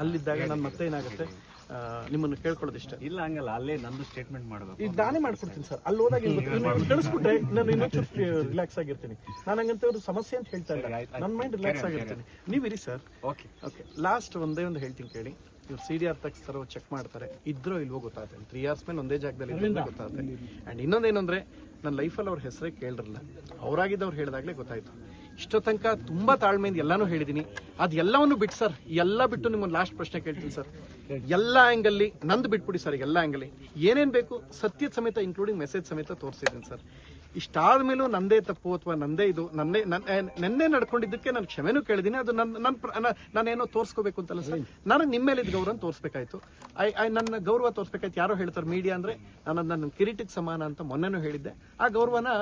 ಅಲ್ಲಿದ್ದಾಗ ನಾನು ಮತ್ತೆ ಏನಾಗುತ್ತೆ? ಆ, ನಿಮ್ಮನ್ನು ಕೇಳ್ಕೊಳ್ಳೋದು ಇಷ್ಟ. ಇಲ್ಲ ಹಂಗಲ್ಲ. ಅಲ್ಲೇ ನಂದು ಸ್ಟೇಟ್ಮೆಂಟ್ ಮಾಡಬೇಕು. ಈಗ ನಾನೇ ಮಾಡ್ಕೊಡ್ತೀನಿ ಸರ್. ಅಲ್ಲಿ ಹೋದಾಗ ತಿಳಿಸ್ಬಿಟ್ರೆ? ಇನ್ನು ನಾನು ಇನ್ನೊಂದು ರಿಲ್ಯಾಕ್ಸ್ ಆಗಿರ್ತೀನಿ. ನಾನು ಹಂಗಂತ ಒಂದು ಸಮಸ್ಯೆ ಅಂತ ಹೇಳ್ತಾ ಇಲ್ಲ. ನನ್ನ ಮೈಂಡ್ ರಿಲ್ಯಾಕ್ಸ್ ಆಗಿರ್ತೀನಿ. ನೀವಿರಿ ಸರ್. ಓಕೆ ಓಕೆ ಲಾಸ್ಟ್ ಒಂದೇ ಒಂದು ಹೇಳ್ತೀನಿ ಕೇಳಿ. ಇವ್ರು ಸಿ ಡಿ ಆರ್ ತಗ್ಸ್ತಾರೋ ಚೆಕ್ ಮಾಡ್ತಾರೆ. ಇದ್ರೋ ಇಲ್ವೋ ಗೊತ್ತಾಗುತ್ತೆ ತ್ರೀ ಇಯರ್ಸ್ ಮೇಲೆ ಒಂದೇ ಜಾಗದಲ್ಲಿ ಗೊತ್ತಾಗುತ್ತೆ ಆ್ಯಂಡ್ ಇನ್ನೊಂದೇನಂದ್ರೆ ನನ್ನ ಲೈಫಲ್ಲಿ ಅವ್ರ ಹೆಸರೇ ಕೇಳಿರಲ್ಲ. ಅವರಾಗಿದ್ದವ್ರು ಹೇಳಿದಾಗಲೇ ಗೊತ್ತಾಯ್ತು. ಇಷ್ಟೋ ತನಕ ತುಂಬಾ ತಾಳ್ಮೆಯಿಂದ ಎಲ್ಲಾನು ಹೇಳಿದ್ದೀನಿ ಅದೆಲ್ಲವನ್ನು ಬಿಟ್ಟು ಸರ್, ಎಲ್ಲ ಬಿಟ್ಟು ನಿಮ್ಮ ಲಾಸ್ಟ್ ಪ್ರಶ್ನೆ ಕೇಳ್ತೀನಿ ಸರ್. ಎಲ್ಲ ಆ್ಯಂಗಲ್ಲಿ ನಂದು ಬಿಟ್ಬಿಡಿ ಸರ್ ಎಲ್ಲ ಆ್ಯಂಗಲ್ಲಿ ಏನೇನು ಬೇಕು ಸತ್ಯದ ಸಮೇತ ಇನ್ಕ್ಲೂಡಿಂಗ್ ಮೆಸೇಜ್ ಸಮೇತ ತೋರಿಸಿದ್ದೀನಿ ಸರ್. ಇಷ್ಟಾದ ಮೇಲೂ ನಂದೇ ತಪ್ಪು ಅಥವಾ ನಂದೇ ಇದು ನನ್ನೇ ನನ್ನ ನಡ್ಕೊಂಡಿದ್ದಕ್ಕೆ ನಾನು ಕ್ಷಮೆನೂ ಕೇಳಿದೀನಿ. ಅದು ನನ್ನ ನನ್ನ ನಾನೇನೋ ತೋರಿಸ್ಕೋಬೇಕು ಅಂತಲ್ಲ ಸರ್. ನನಗೆ ನಿಮ್ಮ ಮೇಲೆ ಗೌರವ ತೋರಿಸ್ಬೇಕಾಯ್ತು. ಐ ಐ, ನನ್ನ ಗೌರವ ತೋರಿಸ್ಬೇಕಾಯ್ತು. ಯಾರೋ ಹೇಳ್ತಾರೆ ಮೀಡಿಯಾ ಅಂದ್ರೆ, ನಾನು ನನ್ನ ಕಿರೀಟಿಗೆ ಸಮಾನ ಅಂತ ಮೊನ್ನೆನೂ ಹೇಳಿದ್ದೆ. ಆ ಗೌರವನ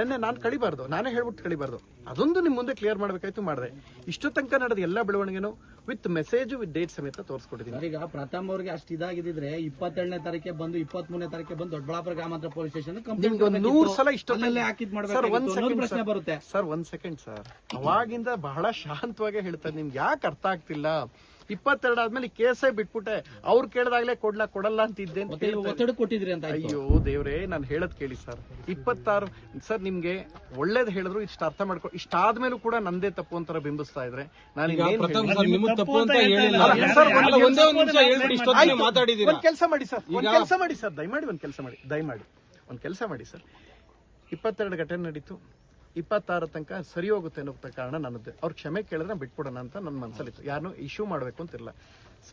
ನೆನ್ನೆ ನಾನು ಕಳಿಬಾರ್ದು, ನಾನೇ ಹೇಳ್ಬಿಟ್ಟು ಕಳಿಬಾರ್ದು. ಅದೊಂದು ನಿಮ್ಮ ಮುಂದೆ ಕ್ಲಿಯರ್ ಮಾಡಬೇಕಾಯ್ತು ಮಾಡಿದೆ. ಇಷ್ಟು ತನಕ ನಡೆದ ಎಲ್ಲ ಬೆಳವಣಿಗೆನು ವಿತ್ ಮೆಸೇಜ್ ವಿತ್ ಡೇಟ್ ಸಮೇತ ತೋರಿಸ್ಕೊಟ್ಟಿದ್ದೀನಿ ಈಗ ಪ್ರಥಮ್ ಅವ್ರಿಗೆ ಅಷ್ಟು ಇದಾಗಿದ್ರೆ ಇಪ್ಪತ್ತೆರಡನೇ ತಾರೀಕೆ ಬಂದು ಇಪ್ಪತ್ತ್ ಮೂರನೇ ತಾರೀಕೆ ಬಂದು ದೊಡ್ಡಬಳ್ಳಾಪುರ ಗ್ರಾಮಾಂತರ ಪೊಲೀಸ್ ಸ್ಟೇಷನ್ ನಿಮ್ಗೆ ಒಂದು ನೂರು ಸಲ ಇಷ್ಟ ಅಲ್ಲೇ ಹಾಕಿದ್ ಸರ್ ಒಂದ್ ಸೆಕೆಂಡ್ ಪ್ರಶ್ನೆ ಬರುತ್ತೆ. ಸರ್ ಒಂದ್ ಸೆಕೆಂಡ್ ಸರ್. ಅವಾಗಿಂದ ಬಹಳ ಶಾಂತವಾಗಿ ಹೇಳ್ತಾರೆ ನಿಮ್ಗೆ ಯಾಕೆ ಅರ್ಥ ಆಗ್ತಿಲ್ಲ? ಇಪ್ಪತ್ತೆರಡು ಆದ್ಮೇಲೆ ಕೇಸೇ ಬಿಟ್ಬಿಟ್ಟೆ. ಅವ್ರು ಕೇಳ್ದಾಗ್ಲೇ ಕೊಡ್ಲಾ ಕೊಡಲ್ಲ ಅಂತ ಇದ್ದೆ ಅಂತ ಕೊಟ್ಟಿದ್ರಿ ಅಂತ ಅಯ್ಯೋ ದೇವ್ರೆ ನಾನು ಹೇಳದ್ ಕೇಳಿ ಸರ್. ಇಪ್ಪತ್ತಾರು ಸರ್ ನಿಮ್ಗೆ ಒಳ್ಳೇದ್ ಹೇಳಿದ್ರು ಇಷ್ಟ ಅರ್ಥ ಮಾಡ್ಕೊ ಇಷ್ಟಾದ್ಮೇಲೂ ಕೂಡ ನಂದೇ ತಪ್ಪು ಅಂತಾರ ಬಿಂಬಿಸ್ತಾ ಇದ್ರೆ. ನಾನು ಒಂದ್ ಕೆಲಸ ಮಾಡಿ ಸರ್ ಒಂದ್ ಕೆಲಸ ಮಾಡಿ ಸರ್ ದಯಮಾಡಿ ಒಂದ್ ಕೆಲಸ ಮಾಡಿ ದಯಮಾಡಿ ಒಂದ್ ಕೆಲಸ ಮಾಡಿ ಸರ್. ಇಪ್ಪತ್ತೆರಡು ಘಟನೆ ನಡೀತು. ಇಪ್ಪತ್ತಾರು ತನಕ ಸರಿ ಹೋಗುತ್ತೆ ಅನ್ನೋ ಕಾರಣ ನನ್ನದು ಅವ್ರು ಕ್ಷಮೆ ಕೇಳಿದ್ರೆ ಬಿಟ್ಬಿಡೋಣ ಅಂತ ನನ್ನ ಮನಸ್ಸಲ್ಲಿತ್ತು ಯಾರನ್ನೂ ಇಶ್ಯೂ ಮಾಡಬೇಕು ಅಂತಿರಲ್ಲ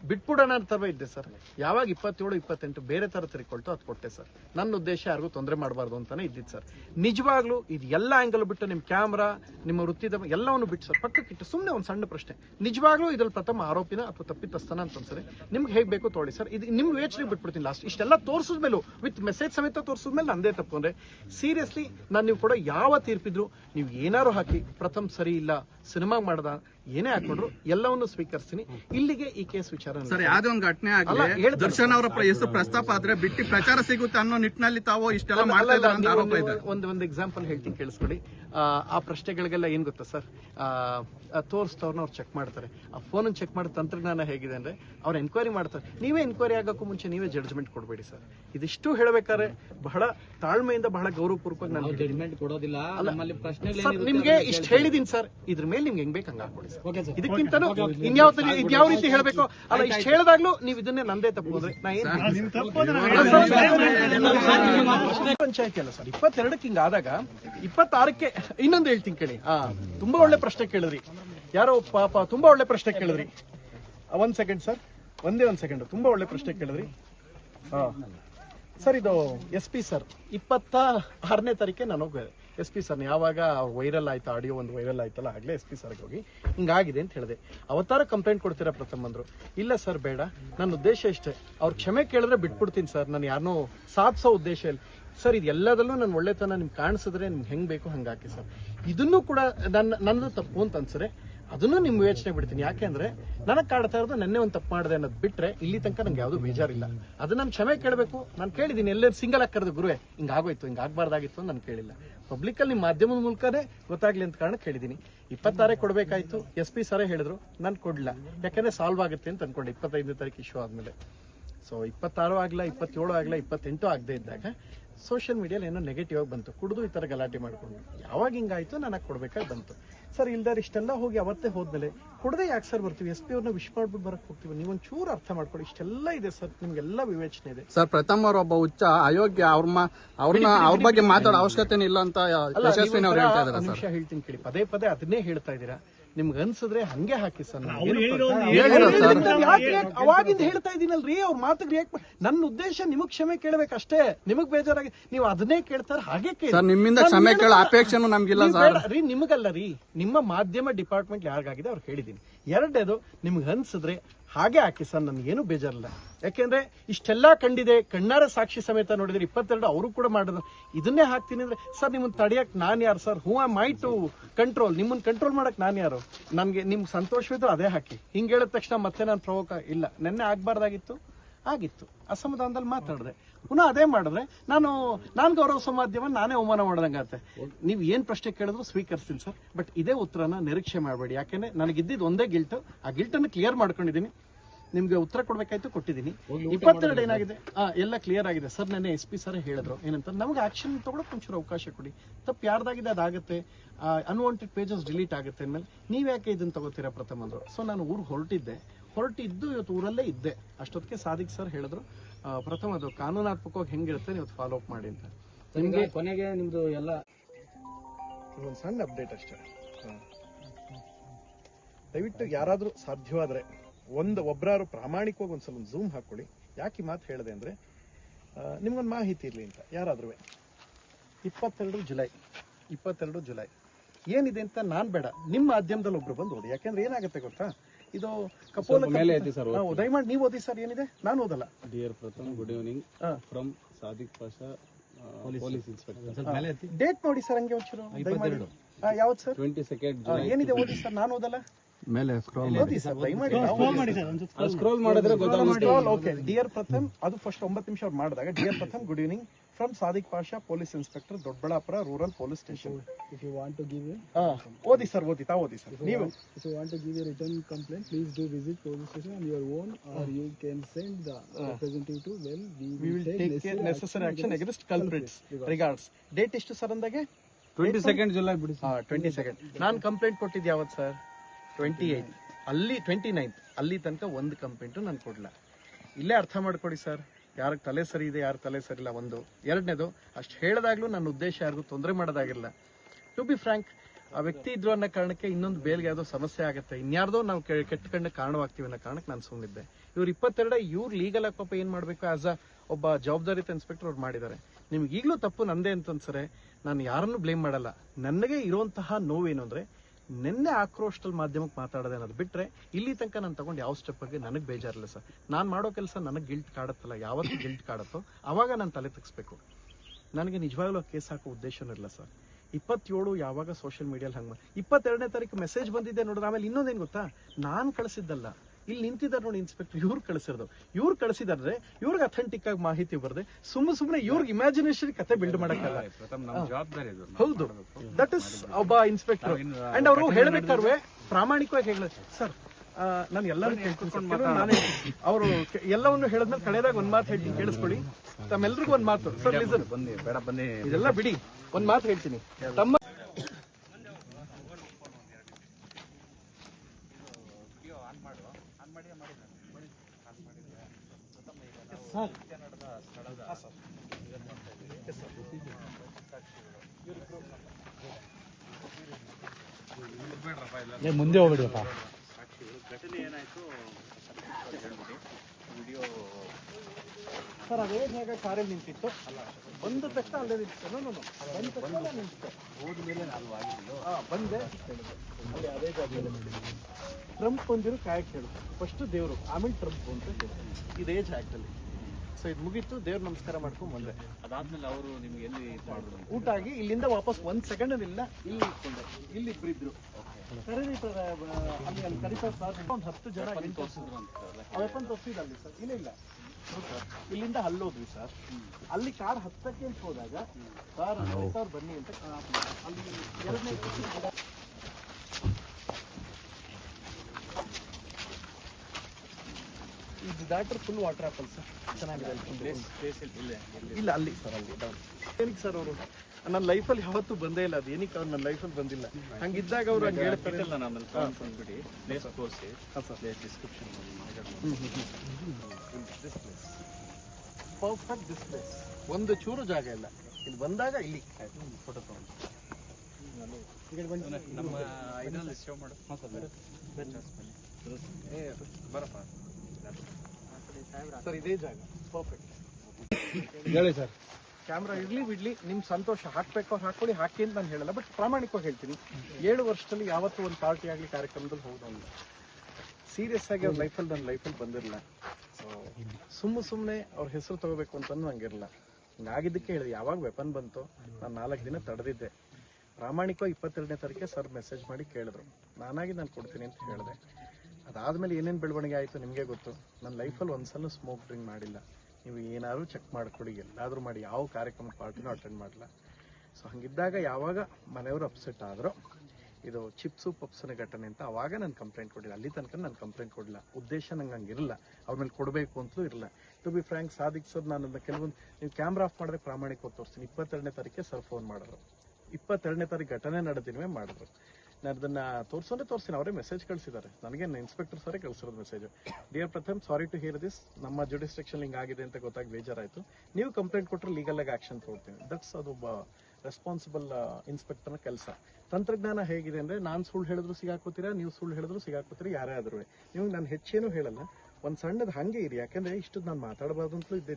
ಬಿಟ್ಬಿಡೋಣ ಅಂತವೇ ಇದ್ದೆ ಸರ್. ಯಾವಾಗ ಇಪ್ಪತ್ತೇಳು, ಇಪ್ಪತ್ತೆಂಟು ಬೇರೆ ಥರ ತಿರ್ಕೊಳ್ತು ಅದು ಕೊಟ್ಟೆ ಸರ್. ನನ್ನ ಉದ್ದೇಶ ಯಾರಿಗೂ ತೊಂದರೆ ಮಾಡಬಾರ್ದು ಅಂತಾನೆ ಇದ್ದಿದ್ದು ಸರ್. ನಿಜವಾಗ್ಲೂ ಇದು ಎಲ್ಲ ಆಂಗಲ್ ಬಿಟ್ಟು ನಿಮ್ಮ ಕ್ಯಾಮ್ರಾ ನಿಮ್ಮ ವೃತ್ತಿದ ಎಲ್ಲವನ್ನು ಬಿಟ್ಟು ಸರ್. ಪಕ್ಕಕ್ಕಿಟ್ಟು ಸುಮ್ಮನೆ ಒಂದು ಸಣ್ಣ ಪ್ರಶ್ನೆ. ನಿಜವಾಗ್ಲೂ ಇದ್ರಲ್ಲಿ ಪ್ರಥಮ ಆರೋಪಿನ ಅಥವಾ ತಪ್ಪಿತಸ್ಥನ ಅಂತ ಅನ್ಸರಿ ನಿಮ್ಗೆ ಹೇಗೆ ಬೇಕು ತೋಳಿ ಸರ್. ಇದು ನಿಮ್ಮ ಯೋಚನೆ ಬಿಟ್ಬಿಡ್ತೀನಿ ಲಾಸ್ಟ್ ಇಷ್ಟೆಲ್ಲ ತೋರಿಸಿದ ಮೇಲೂ ವಿತ್ ಮೆಸೇಜ್ ಸಮೇತ ತೋರಿಸಿದ ಮೇಲೆ ನಂದೇ ತಪ್ಪು ಅಂದರೆ ಸೀರಿಯಸ್ಲಿ ನಾನು ನೀವು ಕೂಡ ಯಾವ ತೀರ್ಪಿದ್ರು, ನೀವು ಏನಾರು ಹಾಕಿ, ಪ್ರಥಮ ಸರಿ ಇಲ್ಲ ಸಿನಿಮಾ ಮಾಡ್ದ ಏನೇ ಹಾಕೊಂಡ್ರು ಎಲ್ಲವನ್ನು ಸ್ವೀಕರಿಸ್ತೀನಿ. ಇಲ್ಲಿಗೆ ಈ ಕೇಸ್ ವಿಚಾರ ಸರಿ ಯಾವ್ದೇ ಒಂದು ಘಟನೆ ಆಗಲಿ ದರ್ಶನ್ ಅವರ ಹೆಸರು ಪ್ರಸ್ತಾಪ ಆದ್ರೆ ಬಿಟ್ಟು ಪ್ರಚಾರ ಸಿಗುತ್ತೆ ಅನ್ನೋ ನಿಟ್ಟಿನಲ್ಲಿ ತಾವು ಇಷ್ಟೆಲ್ಲ ಮಾಡ್ತಾ ಇದ್ದಾರೆ. ಒಂದು- ಒಂದು ಎಕ್ಸಾಂಪಲ್ ಹೇಳ್ತೀನಿ ಕೇಳಿಸ್ಕೊಡಿ ಆ, ಆ ಪ್ರಶ್ನೆಗಳಿಗೆಲ್ಲ ಏನ್ ಗೊತ್ತಾ ಸರ್ ತೋರಿಸ್ತವ್ರನ್ನ ಅವ್ರು ಚೆಕ್ ಮಾಡ್ತಾರೆ ಆ ಫೋನ್ ಚೆಕ್ ಮಾಡೋ ತಂತ್ರಜ್ಞಾನ ಹೇಗಿದೆ ಅಂದ್ರೆ ಅವ್ರ ಎನ್ಕ್ವೈರಿ ಮಾಡ್ತಾರೆ ನೀವೇ ಎನ್ಕ್ವೈರಿ ಆಗೋಕ್ಕೂ ಮುಂಚೆ ನೀವೇ ಜಡ್ಜ್ಮೆಂಟ್ ಕೊಡಬೇಡಿ ಸರ್ ಇದಿಷ್ಟು ಹೇಳಬೇಕಾದ್ರೆ ಬಹಳ ತಾಳ್ಮೆಯಿಂದ ಬಹಳ ಗೌರವಪೂರ್ವಕವಾಗಿ ನಾನು ಜಡ್ಜ್ಮೆಂಟ್ ಕೊಡೋದಿಲ್ಲ ನಮ್ಮಲ್ಲಿ ಪ್ರಶ್ನೆ ಸರ್ ನಿಮ್ಗೆ ಇಷ್ಟು ಹೇಳಿದೀನಿ ಸರ್ ಇದ್ರ ಮೇಲೆ ನಿಮ್ಗೆ ಹೆಂಗ್ ಬೇಕಂಗ ಹಂಗ ಹಾಕೊಡಿ ಸರ್ ಓಕೆ ಸರ್ ಇದಕ್ಕಿಂತನೂ ಇನ್ಯಾವ ಯಾವ ಇದ್ಯಾವ ರೀತಿ ಹೇಳಬೇಕು ಅಲ್ಲ ಇಷ್ಟು ಹೇಳಿದಾಗ್ಲೂ ನೀವು ಇದನ್ನೇ ನಂದೇ ತಪ್ಪು ಅಂದ್ರೆ ನಾ ಏನ್ ಪಂಚಾಯತಿ ಅಲ್ಲ ಸರ್ ಇಪ್ಪತ್ತೆರಡಕ್ಕೆ ಹಿಂಗಾದಾಗ ಇಪ್ಪತ್ತಾರಕ್ಕೆ ಇನ್ನೊಂದು ಹೇಳ್ತೀನಿ ಕೇಳಿ. ಹಾ ತುಂಬಾ ಒಳ್ಳೆ ಪ್ರಶ್ನೆ ಕೇಳಿದ್ರಿ. ಯಾರೋ ಪಾಪ ತುಂಬಾ ಒಳ್ಳೆ ಪ್ರಶ್ನೆ ಕೇಳಿದ್ರಿ. ಒಂದ್ ಸೆಕೆಂಡ್ ಸರ್ ಒಂದೇ ಒಂದ್ ಸೆಕೆಂಡ್ ತುಂಬಾ ಒಳ್ಳೆ ಪ್ರಶ್ನೆ ಕೇಳಿದ್ರಿ. ಹಾ ಸರ್ ಇದು ಎಸ್ ಪಿ ಸರ್ ಇಪ್ಪತ್ತ ಆರನೇ ತಾರೀಕೆ ನಾನು ಹೋಗಿ ಎಸ್ ಪಿ ಸರ್ ಯಾವಾಗ ವೈರಲ್ ಆಯ್ತು ಆಡಿಯೋ ಒಂದು ವೈರಲ್ ಆಯ್ತಲ್ಲ, ಆಗ್ಲೇ ಎಸ್ ಪಿ ಸರ್ಗೆ ಹೋಗಿ ಹಿಂಗಾಗಿದೆ ಅಂತ ಹೇಳಿದೆ. ಅವತ್ತಾರ ಕಂಪ್ಲೇಂಟ್ ಕೊಡ್ತೀರಾ ಪ್ರಥಮ್ ಅಂದ್ರು. ಇಲ್ಲ ಸರ್ ಬೇಡ. ನನ್ನ ಉದ್ದೇಶ ಇಷ್ಟೇ. ಅವ್ರು ಕ್ಷಮೆ ಕೇಳಿದ್ರೆ ಬಿಟ್ಬಿಡ್ತೀನಿ ಸರ್ ನಾನು ಯಾರನ್ನೋ ಸಾಧಿಸೋ ಉದ್ದೇಶ ಇಲ್ಲ. ಸರ್ ಇದು ಎಲ್ಲದಲ್ಲೂ ನನ್ನ ಒಳ್ಳೆತನ ನಿಮ್ಗೆ ಕಾಣಿಸಿದ್ರೆ ನಿಮ್ಗೆ ಹೆಂಗೆ ಬೇಕು ಹಂಗೆ ಸರ್ ಇದನ್ನು ಕೂಡ ನನ್ನ ನನ್ನದು ತಪ್ಪು ಅಂತ ಅನ್ಸರೆ ಅದನ್ನು ನಿಮ್ಮ ಯೋಚನೆ ಬಿಡ್ತೀನಿ. ಯಾಕೆಂದ್ರೆ ನನಗೆ ಕಾಡ್ತಾ ಇರೋದು ನೆನ್ನೆ ಒಂದು ತಪ್ಪು ಮಾಡಿದೆ ಅನ್ನೋದು ಬಿಟ್ರೆ ಇಲ್ಲಿ ತನಕ ನಂಗೆ ಯಾವುದು ಬೇಜಾರಿಲ್ಲ. ಅದು ನಾನು ಕ್ಷಮೆ ಕೇಳಬೇಕು. ನಾನು ಕೇಳಿದ್ದೀನಿ ಎಲ್ಲರೂ ಸಿಂಗಲ್ ಕರೆದು ಗುರುವೆ. ಹಿಂಗಾಗೋಯ್ತು, ಹಿಂಗಾಗಬಾರ್ದಾಗಿತ್ತು ಅಂತ ನಾನು ಕೇಳಿಲ್ಲ. ಪಬ್ಲಿಕಲ್ಲಿ ಮಾಧ್ಯಮದ ಮೂಲಕನೇ ಗೊತ್ತಾಗ್ಲಿ ಅಂತ ಕಾರಣ ಕೇಳಿದ್ದೀನಿ ಇಪ್ಪತ್ತಾರೇ ಕೊಡಬೇಕಾಯ್ತು. ಎಸ್ ಪಿ ಸರೇ ಹೇಳಿದ್ರು, ನಾನು ಕೊಡಲಿಲ್ಲ. ಯಾಕಂದ್ರೆ ಸಾಲ್ವ್ ಆಗುತ್ತೆ ಅಂತ ಅನ್ಕೊಂಡೆ. ಇಪ್ಪತ್ತೈದನೇ ತಾರೀಕು ಇಶ್ಯೂ ಆದ್ಮೇಲೆ. ಸೊ ಇಪ್ಪತ್ತಾರು ಆಗಲ್ಲ ಇಪ್ಪತ್ತೇಳು ಆಗಲ್ಲ ಇಪ್ಪತ್ತೆಂಟು ಆಗದೆ ಇದ್ದಾಗ ಸೋಷಿಯಲ್ ಮೀಡಿಯಲ್ಲಿ ಏನೋ ನೆಗೆಟಿವ್ ಆಗಿ ಬಂತು. ಕುಡಿದು ಈ ಥರ ಗಲಾಟೆ ಮಾಡಿಕೊಂಡು. ಯಾವಾಗ ಹಿಂಗಾಯ್ತು, ನನಗೆ ಕೊಡ್ಬೇಕಾಗಿ ಬಂತು. ಸರ್ ಇಲ್ದಾರ ಇಷ್ಟೆಲ್ಲ ಹೋಗಿ ಅವತ್ತೇ ಹೋದ್ಮೇಲೆ ಕೊಡದೆ ಯಾಕೆ ಸರ್ ಬರ್ತೀವಿ? ಎಸ್ ಪಿ ಅವ್ರನ್ನ ವಿಶ್ ಮಾಡ್ಬಿಟ್ಟು ಬರಕ್ ಹೋಗ್ತೀವಿ. ನೀವು ಒಂಚೂರು ಅರ್ಥ ಮಾಡ್ಕೊಳ್ಳಿ. ಇಷ್ಟೆಲ್ಲ ಇದೆ ಸರ್ ನಿಮ್ಗೆಲ್ಲ ವಿವೇಚನೆ ಇದೆ. ಸರ್ ಪ್ರಥಮ್ ಅವ್ರ ಒಬ್ಬ ಹುಚ್ಚ ಅಯೋಗ್ಯ ಅವ್ರ ಅವ್ರನ್ನ ಅವ್ರ ಬಗ್ಗೆ ಮಾತಾಡೋ ಅವಶ್ಯಕತೆ ಇಲ್ಲ ಅಂತ ಯಶಸ್ವಿನಿ ಅವ್ರು ಹೇಳ್ತಾ ನಿಮಿಷ ಹೇಳ್ತೀನಿ ಕೇಳಿ. ಪದೇ ಪದೇ ಅದನ್ನೇ ಹೇಳ್ತಾ ಇದ್ದೀರಾ? ನಿಮ್ಗೆ ಅನ್ಸಿದ್ರೆ ಹಂಗೆ ಹಾಕಿ ಸರ್. ಅವಾಗಿಂದ ಹೇಳ್ತಾ ಇದೀನಲ್ರಿ ಅವ್ರ ಮಾತಿಗೆ ರಿಯಾಕ್ಟ್ ನನ್ನ ಉದ್ದೇಶ ನಿಮಗ್ ಕ್ಷಮೆ ಕೇಳ್ಬೇಕಷ್ಟೇ. ನಿಮಗ್ ಬೇಜಾರಾಗಿ ನೀವು ಅದನ್ನೇ ಕೇಳ್ತಾರೆ ಹಾಗೆ ಕೇಳಿ. ಸರ್ ನಿಮ್ಮಿಂದ ಕ್ಷಮೆ ಕೇಳ ಅಪೇಕ್ಷೆನೂ ನಮ್ಗಿಲ್ಲ ರೀ ನಿಮಗಲ್ಲ ರೀ. ನಿಮ್ಮ ಮಾಧ್ಯಮ ಡಿಪಾರ್ಟ್ಮೆಂಟ್ ಯಾರಿಗಾಗಿದೆ ಅವ್ರು ಹೇಳಿದೀನಿ ಎರಡೇದು ನಿಮ್ಗೆ ಅನ್ಸಿದ್ರೆ ಹಾಗೆ ಹಾಕಿ ಸರ್, ನನಗೇನು ಬೇಜಾರಿಲ್ಲ. ಯಾಕೆಂದ್ರೆ ಇಷ್ಟೆಲ್ಲ ಕಂಡಿದೆ, ಕಣ್ಣಾರ ಸಾಕ್ಷಿ ಸಮೇತ ನೋಡಿದ್ರೆ ಇಪ್ಪತ್ತೆರಡು ಅವರು ಕೂಡ ಮಾಡಿದ್ರು. ಇದನ್ನೇ ಹಾಕ್ತೀನಿ ಅಂದ್ರೆ, ಸರ್ ನಿಮ್ಮನ್ನ ತಡೆಯಕ್ಕೆ ನಾನು ಯಾರು sir? Who am I to control ನಿಮ್ಮನ್ನ ಕಂಟ್ರೋಲ್ ಮಾಡಕ್ ನಾನು ಯಾರು? ನನಗೆ ನಿಮ್ಗೆ ಸಂತೋಷವಿದ್ರು ಅದೇ ಹಾಕಿ. ಹಿಂಗೆ ಹೇಳಿದ ತಕ್ಷಣ ಮತ್ತೆ ನಾನು ಪ್ರವೋಕ ಇಲ್ಲ. ನೆನ್ನೆ ಆಗ್ಬಾರ್ದಾಗಿತ್ತು. ಆಗಿತ್ತು. ಅಸಮಾಧಾನದಲ್ಲಿ ಮಾತಾಡಿದೆ ಪುನಃ ಅದೇ ಮಾಡಿದ್ರೆ ನಾನು ನಾನು ಗೌರವ ಸಮಾಧ್ಯವನ್ನು ನಾನೇ ಅವಮಾನ ಮಾಡ್ದಂಗಾಗತ್ತೆ ನೀವು ಏನ್ ಪ್ರಶ್ನೆ ಕೇಳಿದ್ರು ಸ್ವೀಕರಿಸ್ತೀನಿ ಸರ್ ಬಟ್ ಇದೇ ಉತ್ತರನ ನಿರೀಕ್ಷೆ ಮಾಡಬೇಡಿ. ಯಾಕೆಂದ್ರೆ ನನಗಿದ್ದಿದ್ದು ಒಂದೇ ಗಿಲ್ಟ್ ಆ ಗಿಲ್ಟನ್ನು ಕ್ಲಿಯರ್ ಮಾಡ್ಕೊಂಡಿದ್ದೀನಿ. ನಿಮ್ಗೆ ಉತ್ತರ ಕೊಡ್ಬೇಕಾಯ್ತು ಕೊಟ್ಟಿದ್ದೀನಿ. ಇಪ್ಪತ್ತೆರಡು ಏನಾಗಿದೆ? ಆ ಎಲ್ಲ ಕ್ಲಿಯರ್ ಆಗಿದೆ. ಸರ್ ನೆನ್ನೆ ಎಸ್ ಪಿ ಸರ್ ಹೇಳಿದ್ರು. ಏನಂತ ನಮಗೆ ಆಕ್ಷನ್ ತಗೊಳಕ್ ಒಂಚೂರು ಅವಕಾಶ ಕೊಡಿ. ತಪ್ಪು ಯಾರ್ದಾಗಿದೆ ಅದಾಗುತ್ತೆ. ಅನ್ವಾಂಟೆಡ್ ಪೇಜಸ್ ಡಿಲೀಟ್ ಆಗುತ್ತೆ ಅಂದ್ಮೇಲೆ ನೀವ್ ಯಾಕೆ ಇದನ್ನ ತಗೋತೀರಾ ಪ್ರಥಮ ಅಂದ್ರು. ಸೊ ನಾನು ಊರಿಗೆ ಹೊರಟಿದ್ದೆ. ಹೊರಟಿದ್ದು ಇವತ್ತು ಊರಲ್ಲೇ ಇದ್ದೆ. ಅಷ್ಟೊತ್ತಿಗೆ ಸಾದಿಕ್ ಸರ್ ಹೇಳಿದ್ರು ಪ್ರಥಮ ಅದು ಕಾನೂನಾತ್ಮಕವಾಗಿ ಹೆಂಗಿರುತ್ತೆ ಇವತ್ತು ಫಾಲೋ ಅಪ್ ಮಾಡಿ ಅಂತ. ನಿಮಗೆ ಕೊನೆಗೆ ನಿಮ್ದು ಎಲ್ಲ ಒಂದು ಸಣ್ಣ ಅಪ್ಡೇಟ್ ಅಷ್ಟೇ. ಹಾ. ದಯವಿಟ್ಟು ಯಾರಾದರೂ ಸಾಧ್ಯವಾದರೆ ಒಂದು ಒಬ್ಬರಾರು ಪ್ರಾಮಾಣಿಕವಾಗಿ ಒಂದ್ಸಲ ಒಂದು ಝೂಮ್ ಹಾಕೊಳ್ಳಿ. ಯಾಕೆ ಈ ಮಾತು ಹೇಳಿದೆ ಅಂದರೆ ನಿಮ್ಗೊಂದು ಮಾಹಿತಿ ಇರಲಿ ಅಂತ. ಯಾರಾದ್ರೂ ಇಪ್ಪತ್ತೆರಡು ಜುಲೈ. ಇಪ್ಪತ್ತೆರಡು ಜುಲೈ. ಏನಿದೆ ಅಂತ ನಾನು ಬೇಡ. ನಿಮ್ಮ ಮಾಧ್ಯಮದಲ್ಲಿ ಒಬ್ರು ಬಂದು ಓದಿ ಯಾಕೆಂದ್ರೆ ಏನಾಗುತ್ತೆ ಗೊತ್ತಾ? ಇದು ಕಪೋಲ ಮೇಲೆ ಐತಿ ದಯಮಾಡಿ ನೀವು ಓದಿ ಸರ್ ಏನಿದೆ? ನಾನು ಓದಲ್ಲ. Dear Pratham good evening from Sadiq Pasha police inspector date ನೋಡಿ ಸರ್ ಹಂಗೆ ಒಂಚೂರು. ದಯಮಾಡಿ. ಯಾವ್ದು ಸರ್ ಟ್ವೆಂಟಿ ಸೆಕೆಂಡ್ ಏನಿದೆ ಓದಿ ಸರ್ ನಾನು ಓದಲ್ಲ? ಮೇಲೆ ಸ್ಕ್ರೋಲ್ ಓದಿ ಸರ್ ದಯಮಾಡಿ. ಸ್ಕ್ರೋಲ್ ಮಾಡಿ ಸರ್. ಸ್ಕ್ರೋಲ್ ಮಾಡಿದ್ರೆ ಗೊತ್ತಾಗುತ್ತೆ. ಓಕೆ ಡಿಯರ್ ಪ್ರಥಮ್ ಅದು ಫಸ್ಟ್ ಒಂಬತ್ತು ನಿಮಿಷ ಅವ್ರು ಮಾಡಿದಾಗ. Dear Pratham good evening from Sadiq Pasha police inspector Doddaballapura rural police station If you want to give a ಓದಿ ಸರ್ ಓದಿ ತಾವು ಓದಿ ಸರ್ ನೀವು if you want to give a written complaint, please do visit police station on your own, or you can send the representative to. Well, we will, we will take necessary action against culprits regards date ಎಷ್ಟು sir ಅಂದಾಗ? Twenty second July ಬಿಡಿ ಹಾ twenty second ನಾನು complaint ಕೊಟ್ಟಿದ್ದೆ ಯಾವತ್ತು sir twenty eight ಅಲ್ಲಿ twenty ninth ಅಲ್ಲಿ ತನಕ ಒಂದು ಕಂಪ್ಲೇಂಟು ನಾನು ಕೊಡಲ್ಲ ಇಲ್ಲೇ ಅರ್ಥ ಮಾಡ್ಕೊಡಿ ಸರ್ ಯಾರ ತಲೆ ಸರಿ ಇದೆ ಯಾರ ತಲೆ ಸರಿ ಇಲ್ಲ ಒಂದು. ಎರಡನೇದು, ಅಷ್ಟು ಹೇಳಿದಾಗ್ಲೂ ನನ್ನ ಉದ್ದೇಶ ಯಾರಿಗೂ ತೊಂದರೆ ಮಾಡೋದಾಗಿಲ್ಲ. ಟು ಬಿ ಫ್ರಾಂಕ್ ಆ ವ್ಯಕ್ತಿ ಇದ್ರು ಅನ್ನೋ ಕಾರಣಕ್ಕೆ ಇನ್ನೊಂದು ಬೇಲ್ಗೆ ಯಾವುದೋ ಸಮಸ್ಯೆ ಆಗುತ್ತೆ. ಇನ್ಯಾರ್ದೋ ನಾವು ಕೆ- ಕೆಟ್ಟಕಂಡ ಕಾರಣವಾಗ್ತೀವಿ ಅನ್ನೋ ಕಾರಣಕ್ಕೆ ನಾನು ಸುಮ್ಮನಿದ್ದೆ ಇವ್ರು ಇಪ್ಪತ್ತೆರಡ, ಇವ್ರು ಲೀಗಲ್ ಆಗಿ ಪಾಪ ಏನು ಮಾಡಬೇಕು ಆಸ್ ಅ ಒಬ್ಬ ಜವಾಬ್ದಾರಿತ ಇನ್ಸ್ಪೆಕ್ಟರ್ ಅವ್ರು ಮಾಡಿದ್ದಾರೆ. ನಿಮ್ಗೆ ಈಗಲೂ ತಪ್ಪು ನಂದೇ ಅಂತಂದ್ರೆ ನಾನು ಯಾರನ್ನು ಬ್ಲೇಮ್ ಮಾಡಲ್ಲ. ನನಗೆ ಇರುವಂತಹ ನೋವೇನು ಅಂದ್ರೆ ನಿನ್ನೆ ಆಕ್ರೋಶದಲ್ಲಿ ಮಾಧ್ಯಮಕ್ಕೆ ಮಾತಾಡೋದೆ ಅನ್ನೋದು ಬಿಟ್ಟರೆ ಇಲ್ಲಿ ತನಕ ನಾನು ತಗೊಂಡು ಯಾವ ಸ್ಟೆಪ್ ಬಗ್ಗೆ ನನಗೆ ಬೇಜಾರಿಲ್ಲ ಸರ್. ನಾನು ಮಾಡೋ ಕೆಲಸ ನನಗೆ ಗಿಲ್ಟ್ ಕಾಡತ್ತಲ್ಲ ಯಾವತ್ತೂ ಗಿಲ್ಟ್ ಕಾಡತ್ತೋ, ಅವಾಗ ನಾನು ತಲೆ ತೆಗಿಸ್ಬೇಕು ನನಗೆ ನಿಜವಾಗ್ಲೂ ಕೇಸ್ ಹಾಕೋ ಉದ್ದೇಶನೂ ಇಲ್ಲ ಸರ್. ಇಪ್ಪತ್ತೇಳು ಯಾವಾಗ ಸೋಷಿಯಲ್ ಮೀಡಿಯಲ್ಲಿ ಹಂಗೆ ಇಪ್ಪತ್ತೆರಡನೇ ತಾರೀಕು ಮೆಸೇಜ್ ಬಂದಿದೆ ನೋಡಿದ್ರೆ ಆಮೇಲೆ ಇನ್ನೊಂದೇನು ಗೊತ್ತಾ? ನಾನು ಕಳಿಸಿದ್ದಲ್ಲ. ಇಲ್ಲಿ ನಿಂತಿದ್ದಾರೆ ನೋಡಿ ಇನ್ಸ್ಪೆಕ್ಟರ್ ಇವ್ರು ಕಳಿಸಿರೋದು. ಇವ್ರು ಕಳಿಸಿದಾರೆ ಇವ್ರಿಗೆ ಅಥೆಂಟಿಕ್ ಆಗಿ ಮಾಹಿತಿ ಬರದೆ ಸುಮ್ಮನೆ ಸುಮ್ಮನೆ ಇವ್ರಿಗೆ ಇಮ್ಯಾಜಿನೇಷನ್ ಕತೆ ಬಿಲ್ಡ್ ಮಾಡಕ್ಕಲ್ಲ. ಹೌದು. ದಟ್ ಇಸ್ ಒಬ್ಬ ಇನ್ಸ್ಪೆಕ್ಟರ್ ಅಂಡ್ ಅವರು ಹೇಳ್ಬೇಕಾದ್ರೆ ಪ್ರಾಮಾಣಿಕವಾಗಿ ಹೇಳ ಸರ್ ನಾನು ಎಲ್ಲರೂ ನಾನೇ ಅವರು ಎಲ್ಲವನ್ನು ಹೇಳದ್ಮೇಲೆ ಕಳೆದಾಗ ಒಂದ್ ಮಾತು ಹೇಳ್ತೀನಿ. ಕೇಳಿಸ್ಕೊಳ್ಳಿ. ತಮ್ಮೆಲ್ರಿಗೂ ಒಂದ್ ಮಾತು. ಸರ್ ಬನ್ನಿ ಬೇಡ ಬನ್ನಿ. ಇದೆಲ್ಲ ಬಿಡಿ. ಒಂದ್ ಮಾತು ಹೇಳ್ತೀನಿ. ತಮ್ಮ ಮುಂದೆ ಹೋಗ್ಬಿಡಿಯಪ್ಪ ಘಟನೆ ಏನಾಯ್ತು ವಿಡಿಯೋ ಸರ್ ಅದೇ ಜಾಗ ಕಾರಲ್ಲಿ ನಿಂತಿತ್ತು? ಅಲ್ಲ ಬಂದ ತಕ್ಷಣ ಅಲ್ಲೇ ನಿಂತಿತ್ತು. ಬಂದ ತಕ್ಷಣ ಅಲ್ಲೇ ನಿಂತಿತ್ತು. ಹೋದ್ಮೇಲೆ ನಾನು ಆಗಿದ್ದು ಹಾ ಬಂದೆ. ಅಲ್ಲಿ ಅದೇ ಜಾಗದಲ್ಲಿ ಟ್ರಂಪ್ ಬಂದಿರೋ ಕಾಯಕ್ಕೆ ಹೇಳು. ಫಸ್ಟ್ ದೇವರು ಆಮೇಲೆ ಟ್ರಂಪ್ ಅಂತ ಹೇಳು ಇದೇ ಜಾಗದಲ್ಲಿ. ಸೊ ಇದು ಮುಗೀತು. ದೇವ್ರ ನಮಸ್ಕಾರ ಮಾಡ್ಕೊಂಡ್ ಬಂದೆ. ಅದಾದ್ಮೇಲೆ ಅವರು ನಿಮ್ಗೆ ಎಲ್ಲಿ ಊಟ ಆಗಿ ಇಲ್ಲಿಂದ ವಾಪಸ್ ಒಂದ್ ಸೆಕೆಂಡ್ ಇಲ್ಲ ಇಲ್ಲಿ ಇಟ್ಕೊಂಡೆ ಇಲ್ಲಿ ಇಬ್ರು ಇದ್ರು ಕರೀರಿ ಸರ್, ಅಲ್ಲಿ ಅಲ್ಲಿ ಕರೀತಾರೆ ಸರ್ ಒಂದು ಹತ್ತು ಜನ ತೋರ್ಸಿದ್ರು ಅಂತ ವೆಪನ್ ತೋರಿಸಿದ ಅಲ್ಲಿ ಸರ್. ಇಲ್ಲ ಇಲ್ಲ. ಇಲ್ಲಿಂದ ಅಲ್ಲೋದ್ವಿ ಸರ್. ಅಲ್ಲಿ ಕಾರ್ ಹತ್ತಕ್ಕೆ ಅಂತ ಹೋದಾಗ ಸರ್ ಸರ್ ಬನ್ನಿ ಅಂತ ಅಲ್ಲಿ ಎರಡನೇ ಇದು ದಾಟ್ರೆ ಫುಲ್ ವಾಟರ್ ಆಪಲ್ ಸರ್ ಚೆನ್ನಾಗಿದೆ ಅಲ್ಲಿ ಪ್ಲೇಸ್ ಪ್ಲೇಸ್ ಇಲ್ಲೇ ಇಲ್ಲ. ಅಲ್ಲಿ ಸರ್ ಅಲ್ಲಿ. ಡೌನ್. ಏನಕ್ಕೆ ಸರ್ ಅವರು? ನನ್ನ ಲೈಫಲ್ಲಿ ಯಾವತ್ತೂ ಬಂದೇ ಇಲ್ಲ ಅದು ಏನಕ್ಕೆ ಅವ್ರು ನನ್ನ ಲೈಫಲ್ಲಿ ಬಂದಿಲ್ಲ? ಹಂಗಿದ್ದಾಗ ಅವ್ರು ಹಂಗೆ ಹೇಳ್ತಾರೆ. ಇಲ್ಲ ನಾನು ಫೋನ್ ಬಂದ್ಬಿಡಿ ಪ್ಲೇಸ್ ಪರ್ಫೆಕ್ಟ್ ಒಂದು ಚೂರು ಜಾಗ ಇಲ್ಲ. ಇಲ್ಲಿ ಬಂದಾಗ ಇಲ್ಲಿ. ಫೋಟೋ ತಗೊಂಡು. ನಮ್ಮ ಇದರಲ್ಲಿ ಸೇವ್ ಮಾಡು. ಏ ಬರಪ್ಪ. ಸರ್, ಇದೇ ಜಾಗ. ಪರ್ಫೆಕ್ಟ್ ಹೇಳಿ ಸರ್. ಕ್ಯಾಮ್ರಾ ಇರ್ಲಿ ಬಿಡ್ಲಿ, ನಿಮ್ ಸಂತೋಷ. ಹಾಕ್ಬೇಕು ಹಾಕೊಳ್ಳಿ ಹಾಕಿ ಅಂತ ನಾನು ಹೇಳಲ್ಲ ಬಟ್ ಪ್ರಾಮಾಣಿಕವಾಗಿ ಹೇಳ್ತೀನಿ. ಏಳು ವರ್ಷದಲ್ಲಿ ಯಾವತ್ತೂ ಒಂದು ಪಾರ್ಟಿ ಆಗಲಿ ಕಾರ್ಯಕ್ರಮದಲ್ಲಿ ಹೋಗೋಲ್ಲ ಸೀರಿಯಸ್ ಆಗಿ ಅವ್ರ ಲೈಫಲ್ಲಿ ನನ್ನ ಲೈಫಲ್ಲಿ ಬಂದಿರಲಿಲ್ಲ ಸೊ ಸುಮ್ಮ ಸುಮ್ಮನೆ ಅವ್ರ ಹೆಸರು ತಗೋಬೇಕು ಅಂತಂದು ಹಂಗಿರಲ್ಲ. ಹಿಂಗಾಗಿದ್ದಕ್ಕೆ ಹೇಳಿದೆ ಯಾವಾಗ ವೆಪನ್ ಬಂತು, ನಾನು ನಾಲ್ಕು ದಿನ ತಡೆದಿದ್ದೆ. ಪ್ರಾಮಾಣಿಕವಾಗಿ ಇಪ್ಪತ್ತೆರಡನೇ ತಾರೀಕೆ ಸರ್ ಮೆಸೇಜ್ ಮಾಡಿ ಕೇಳಿದ್ರು. ನಾನಾಗಿ ನಾನು ಕೊಡ್ತೀನಿ ಅಂತ ಹೇಳಿದೆ. ಅದಾದ್ಮೇಲೆ ಏನೇನು ಬೆಳವಣಿಗೆ ಆಯಿತು ನಿಮಗೆ ಗೊತ್ತು? ನನ್ನ ಲೈಫಲ್ಲಿ ಒಂದ್ಸಲ ಸ್ಮೋಕ್ ಡ್ರಿಂಕ್ ಮಾಡಿಲ್ಲ. ನೀವು ಏನಾದರೂ ಚೆಕ್ ಮಾಡಿಕೊಡಿ, ಎಲ್ಲಾದರೂ ಮಾಡಿ, ಯಾವ ಕಾರ್ಯಕ್ರಮ ಪಾರ್ಟಿನೂ ಅಟೆಂಡ್ ಮಾಡಲ್ಲ ಸೊ ಹಂಗಿದ್ದಾಗ ಯಾವಾಗ ಮನೆಯವರು ಅಪ್ಸೆಟ್ ಆದರೂ, ಇದು ಚಿಪ್ಸು ಪಪ್ಸನ ಘಟನೆ ಅಂತ ಅವಾಗ ನಾನು ಕಂಪ್ಲೇಂಟ್ ಕೊಡಿಲ್ಲ ಅಲ್ಲಿ ತನಕ ನಾನು ಕಂಪ್ಲೇಂಟ್ ಕೊಡಲಿಲ್ಲ. ಉದ್ದೇಶ ನಂಗೆ ಹಂಗಿರಲ್ಲ. ಅವ್ರ ಮೇಲೆ ಕೊಡಬೇಕು ಅಂತಲೂ ಇರಲ್ಲ. ಟು ಬಿ ಫ್ರ್ಯಾಂಕ್ ಸಾಧಿಸೋದು ನಾನು ಅದನ್ನ ಕೆಲವೊಂದು, ನೀವು ಕ್ಯಾಮ್ರಾ ಆಫ್ ಮಾಡಿದ್ರೆ ಪ್ರಾಮಾಣಿಕವಾಗಿ ತೋರಿಸ್ತೀನಿ. ಇಪ್ಪತ್ತೆರಡನೇ ತಾರೀಕೆ ಸರ್ ಫೋನ್ ಮಾಡೋರು ಇಪ್ಪತ್ತೆರಡನೇ ತಾರೀಕು ಘಟನೆ ನಡೆದಿನವೇ ಮಾಡಿದ್ರು. ನಾನು ಅದನ್ನು ತೋರಿಸೋದೇ ತೋರಿಸ್ತೀನಿ ಅವರೇ ಮೆಸೇಜ್ ಕಳಿಸಿದ್ದಾರೆ. ನನಗೆ ಇನ್ಸ್ಪೆಕ್ಟರ್ ಸರೇ ಕಳಿಸಿರೋದು message dear Pratham sorry to hear this ನಮ್ಮ ಜುಡಿಸ್ಟ್ರಿಕ್ಷನ್ ಹಿಂಗೆ ಆಗಿದೆ ಅಂತ ಗೊತ್ತಾಗಿ ಬೇಜಾರಾಯಿತು. ನೀವು ಕಂಪ್ಲೇಂಟ್ ಕೊಟ್ಟರೆ ಲೀಗಲ್ ಆಗಿ ಆಕ್ಷನ್ ತಗೊಳ್ತೀನಿ ದಟ್ಸ್ ಅದೊಬ್ಬ ರೆಸ್ಪಾನ್ಸಿಬಲ್ ಇನ್ಸ್ಪೆಕ್ಟರ್ನ ಕೆಲಸ. ತಂತ್ರಜ್ಞಾನ ಹೇಗಿದೆ ಅಂದರೆ ನಾನು ಸುಳ್ಳು ಹೇಳಿದ್ರು ಸಿಗಾಕೋತೀರಾ ನೀವು ಸುಳ್ಳು ಹೇಳಿದ್ರು ಸಿಗಾಕೋತೀರಾ ಯಾರೇ ಆದ್ರೂ. ನೀವು ನಾನು ಹೆಚ್ಚೇನು ಹೇಳಲ್ಲ. ಒಂದ್ ಸಣ್ಣದ್ ಹಂಗೆ ಇರಿ ಯಾಕಂದ್ರೆ ಇಷ್ಟು ನಾನು ಮಾತಾಡಬಾರ್ದು ಅಂತಲೂ ಇದ್ದೆ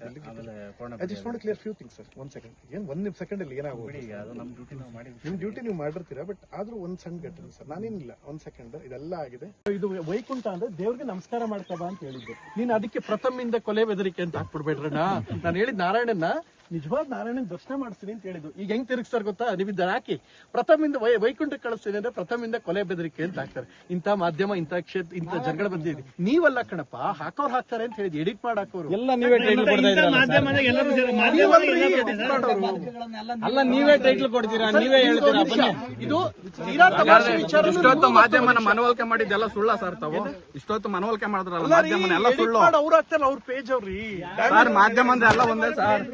I just want clear few things sir ಒಂದ್ ಸೆಕೆಂಡ್ ಏನ್ ಒಂದ್ ಸೆಕೆಂಡ್ ಅಲ್ಲಿ ಏನಾಗುತ್ತೆ ನಮ್ಮ ಡ್ಯೂಟಿ ಮಾಡಿ ನಿಮ್ ಡ್ಯೂಟಿ ನೀವು ಮಾಡಿರ್ತೀರಾ ಬಟ್ ಆದ್ರೂ ಒಂದ್ ಸಣ್ಣ ಘಟನೆ ಸರ್ ನಾನೇನಿಲ್ಲ. ಒಂದ್ ಸೆಕೆಂಡ್ ಇದೆಲ್ಲ ಆಗಿದೆ. ಇದು ವೈಕುಂಠ ಅಂದ್ರೆ ದೇವ್ರಿಗೆ ನಮಸ್ಕಾರ ಮಾಡ್ತಾವ ಅಂತ ಹೇಳಿದ್ದೆ. ನೀನ್ ಅದಕ್ಕೆ ಪ್ರಥಮಿಂದ ಕೊಲೆ ಬೆದರಿಕೆ ಅಂತ ಹಾಕ್ಬಿಡ್ಬೇಡ್ರಣ್ಣ. ನಾನು ಹೇಳಿದ್ ನಾರಾಯಣನ್ನ ನಿಜವಾದ ನಾರಾಯಣನ ದರ್ಶನ ಮಾಡಿಸ್ತೀನಿ ಅಂತ ಹೇಳಿದ್ದು. ಈಗ ಹೆಂಗ್ ತಿರುಗಿಸ್ತಾರೆ ಗೊತ್ತಾ? ನೀವು ಇದನ್ನ ಹಾಕಿ ಪ್ರಥಮಿಂದ ವೈ ವೈಕುಂಠ ಕಳಿಸ್ತೀನಿ ಅಂದ್ರೆ ಪ್ರಥಮಿಂದ ಕೊಲೆ ಬೆದರಿಕೆ ಅಂತ ಹಾಕ್ತಾರೆ. ಇಂತ ಮಾಧ್ಯಮ ಇಂತ ಕ್ಷೇತ್ರ ಇಂತ ಜಗಳ ಬಂದಿದೆ ನೀವಲ್ಲ ಕಣಪ್ಪ ಹಾಕೋರ್ ಹಾಕ್ತಾರೆ ಅಂತ ಹೇಳಿದ್ ಎಡಿಟ್ ಮಾಡಾಕೋರು. ಎಲ್ಲ ನೀವೇ ಟೈಟ್ಲ್ ಅಲ್ಲ ನೀವೇ ಟೈಟ್ಲ್ ಕೊಡ್ತೀರಾ? ನೀವೇ ಹೇಳ್ತೀರಾ? ಬನ್ನಿ. ಇದು ತೀರಾ ತಮಾಷೆ ವಿಚಾರ ಇಷ್ಟೊತ್ತು ಮಾಧ್ಯಮನ ಮನವೊಲಿಕೆ ಮಾಡಿದ್ದೆಲ್ಲ ಸುಳ್ಳ ಸರ್ ತಾವು? ಇಷ್ಟೊತ್ತು ಮನವಲ್ಕೆ ಮಾಡಿದ್ರಲ್ಲ ಮಾಧ್ಯಮನ ಎಲ್ಲ ಸುಳ್ಳು. ಅವ್ರು ಹಾಕ್ತಾರಲ್ಲ ಅವ್ರ ಪೇಜ್ ಅವ್ರಿ ಸರ್ ಮಾಧ್ಯಮ ಅಂದ್ರೆ ಎಲ್ಲ ಒಂದೇ ಸರ್.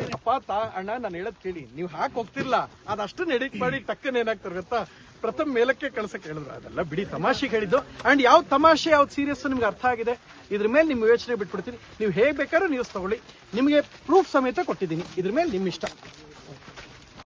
ಅಪ್ಪ ತಾ, ಅಣ್ಣ, ನಾನು ಹೇಳದ್ ಕೇಳಿ. ನೀವು ಹಾಕ್ ಹೋಗ್ತಿರ್ಲ. ಅದಷ್ಟು ಎಡಿಟ್ ಮಾಡಿ ಟಕ್ಕನ್ ಏನಾಗ್ತಾರೆ ಗೊತ್ತಾ? ಪ್ರಥಮ ಮೇಲಕ್ಕೆ ಕಳ್ಸಕ್ ಹೇಳಿದ್ರು. ಅದೆಲ್ಲ ಬಿಡಿ, ತಮಾಷೆಗೆ ಹೇಳಿದ್ದು. ಅಂಡ್ ಯಾವ ತಮಾಷೆ, ಯಾವ್ದು ಸೀರಿಯಸ್ ನಿಮ್ಗೆ ಅರ್ಥ ಆಗಿದೆ, ಇದ್ರ ಮೇಲೆ ನಿಮ್ಮ ಯೋಚನೆ ಬಿಟ್ಬಿಡ್ತೀನಿ. ನೀವು ಹೇಗ್ ಬೇಕಾದ್ರೂ ನ್ಯೂಸ್ ತಗೊಳ್ಳಿ. ನಿಮಗೆ ಪ್ರೂಫ್ ಸಮೇತ ಕೊಟ್ಟಿದ್ದೀನಿ. ಇದ್ರ ಮೇಲೆ ನಿಮ್ಮ ಇಷ್ಟ